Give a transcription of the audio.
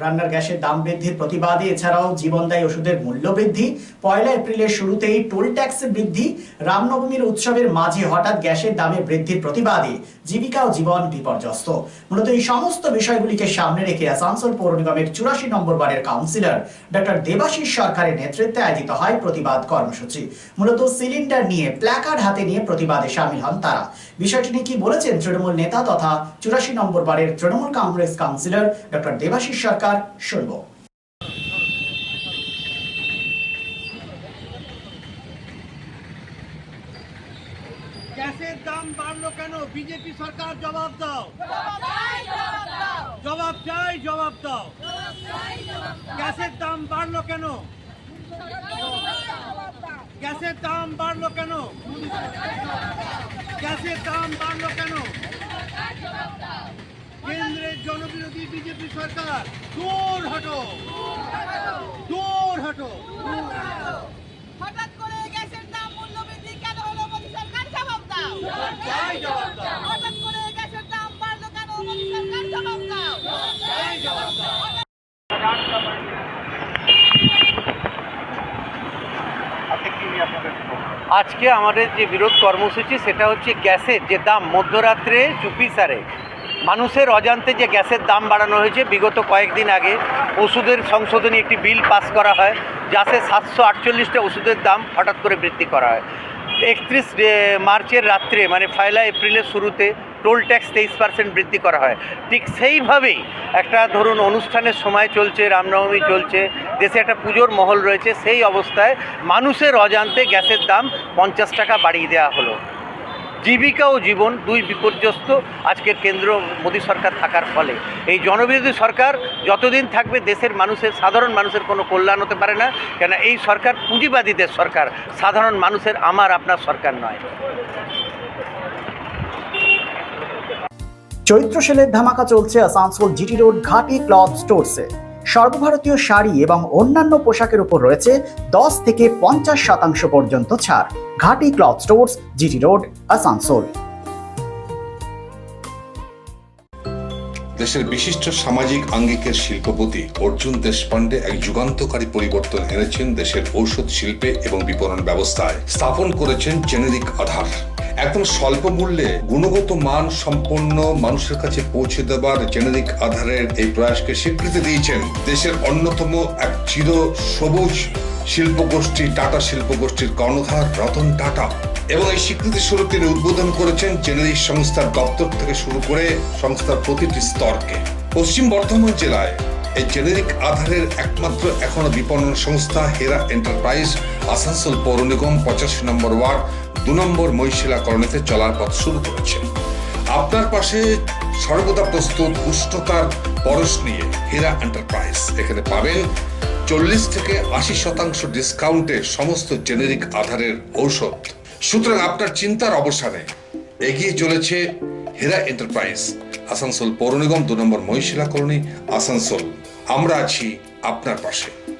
রান্নার গ্যাসের দাম বৃদ্ধির প্রতিবাদে, এছাড়াও জীবনদায়ী ওষুধের মূল্য বৃদ্ধি। পয়লা এপ্রিলের শুরুতেই টোল ট্যাক্সের বৃদ্ধি। রামনবমীর উৎসবের মাঝে হঠাৎ গ্যাসের দামে বৃদ্ধির প্রতিবাদে জীবিকা ও জীবন বিপর্যস্ত। মূলত এই সমস্ত বিষয়গুলিকে সামনে রেখে আসানসোল পৌর নিগমের চুরাশি নম্বর ওয়ার্ডের কাউন্সিলর ডক্টর দেবাশিস সরকারের নেতৃত্বে আয়োজিত হয় প্রতিবাদ কর্মসূচি। মূলত সিলিন্ডার নিয়ে, প্ল্যাকার্ড হাতে নিয়ে প্রতিবাদে সামিল হন তারা। বিষয়টি নিয়ে কি বলেছেন তৃণমূল নেতা তথা চুরাশি নম্বর বারের Trinamool Congress councillor doctor Debashis Sarkar? শুনব গ্যাসের দাম বাড়লো কেন? বিজেপি সরকার জবাব দাও। জবাব চাই, জবাব দাও। গ্যাসের দাম বাড়লো কেন? গ্যাসের দাম বাড়লো কেন? গ্যাসের দাম বাড়লো কেন? জনবিরোধী বিজেপি সরকার দূর হটো। দূর হটো। হঠাৎ করে গ্যাসের দাম মূল্য বৃদ্ধি কেন হলো মোদী সরকার? জবাব দাও। চাই জবাব দাও। হঠাৎ করে গ্যাসের দাম বাড়লো কেন মোদী সরকার? জবাব দাও। চাই জবাব দাও। আজকে আমাদের যে বিরোধ কর্মসূচি সেটা হচ্ছে গ্যাসের যে দাম মধ্যরাত্রে চুপি সারে। মানুষের অজান্তে যে গ্যাসের দাম বাড়ানো হয়েছে, বিগত কয়েকদিন আগে ওষুধের সংশোধনী একটি বিল পাস করা হয়, যাতে সাতশো আটচল্লিশটা ওষুধের দাম হঠাৎ করে বৃদ্ধি করা হয়। একত্রিশ মার্চের রাত্রে মানে পয়লা এপ্রিলের শুরুতে টোল ট্যাক্স তেইশ পার্সেন্ট বৃদ্ধি করা হয়। ঠিক সেইভাবেই একটা ধরুন অনুষ্ঠানের সময় চলছে, রামনবমী চলছে, দেশে একটা পুজোর মহল রয়েছে, সেই অবস্থায় মানুষের অজান্তে গ্যাসের দাম পঞ্চাশ টাকা বাড়িয়ে দেওয়া হলো। জীবিকা ও জীবন দুই বিপর্যস্ত আজকের কেন্দ্র মোদী সরকার থাকার ফলে। এই জনবিরোধী সরকার যতদিন থাকবে দেশের মানুষের, সাধারণ মানুষের কোনো কল্যাণ হতে পারে না। কেন এই সরকার পুঁজিবাদীদের সরকার, সাধারণ মানুষের আমার, আপনার সরকার নয়। চৈত্র সেলের ধামাকা চলছে Asansol GT road Ghati cloth স্টোরসে। সর্বভারতীয় শাড়ি এবং অন্যান্য পোশাকের উপর রয়েছে দশ থেকে পঞ্চাশ শতাংশ পর্যন্ত ছাড়। Ghati cloth stores, GT road, Asansol. দেশের বিশিষ্ট সামাজিক আঙ্গিকের শিল্পপতি অর্জুন দেশপান্ডে এক যুগান্তকারী পরিবর্তন এনেছেন দেশের ঔষধ শিল্পে এবং বিপণন ব্যবস্থায়। স্থাপন করেছেন জেনেরিক আধার। একদম স্বল্প মূল্যে গুণগত মান সম্পন্ন মানুষের কাছে পৌঁছে দেবার জেনেরিক আধারের এই প্রয়াসকে স্বীকৃতি দিয়েছেন দেশের অন্যতম এক চির সবুজ শিল্পগোষ্ঠী, টাটা শিল্পগোষ্ঠীর কর্ণধার রতন টাটা। এবং এই স্বীকৃতি স্বরূপ তিনি উদ্বোধন করেছেন জেনেরিক সংস্থার দপ্তর থেকে শুরু করে সংস্থার প্রতিটি স্তরকে। পশ্চিম বর্ধমান জেলায় এই জেনেরিক আধারের একমাত্র এখনও বিপণন সংস্থা হেরা এন্টারপ্রাইজ আসানসোল পৌর নিগম, পঁচাশি নম্বর ওয়ার্ড, দু নম্বর মহিশিলা কলোনিতে চলার পথ শুরু করেছে। আপনার পাশে সর্বদা প্রস্তুত উষ্ণতার পরশ নিয়ে হেরা এন্টারপ্রাইজ এখানে পাবেন চল্লিশ থেকে আশি শতাংশ ডিসকাউন্টে সমস্ত জেনেরিক আধারের ঔষধ। সুতরাং আপনার চিন্তার অবসানে এগিয়ে চলেছে হেরা এন্টারপ্রাইজ আসানসোল পৌর নিগম দু নম্বর মহিশিলা কলোনি আসানসোল। আমরা আছি আপনার পাশে।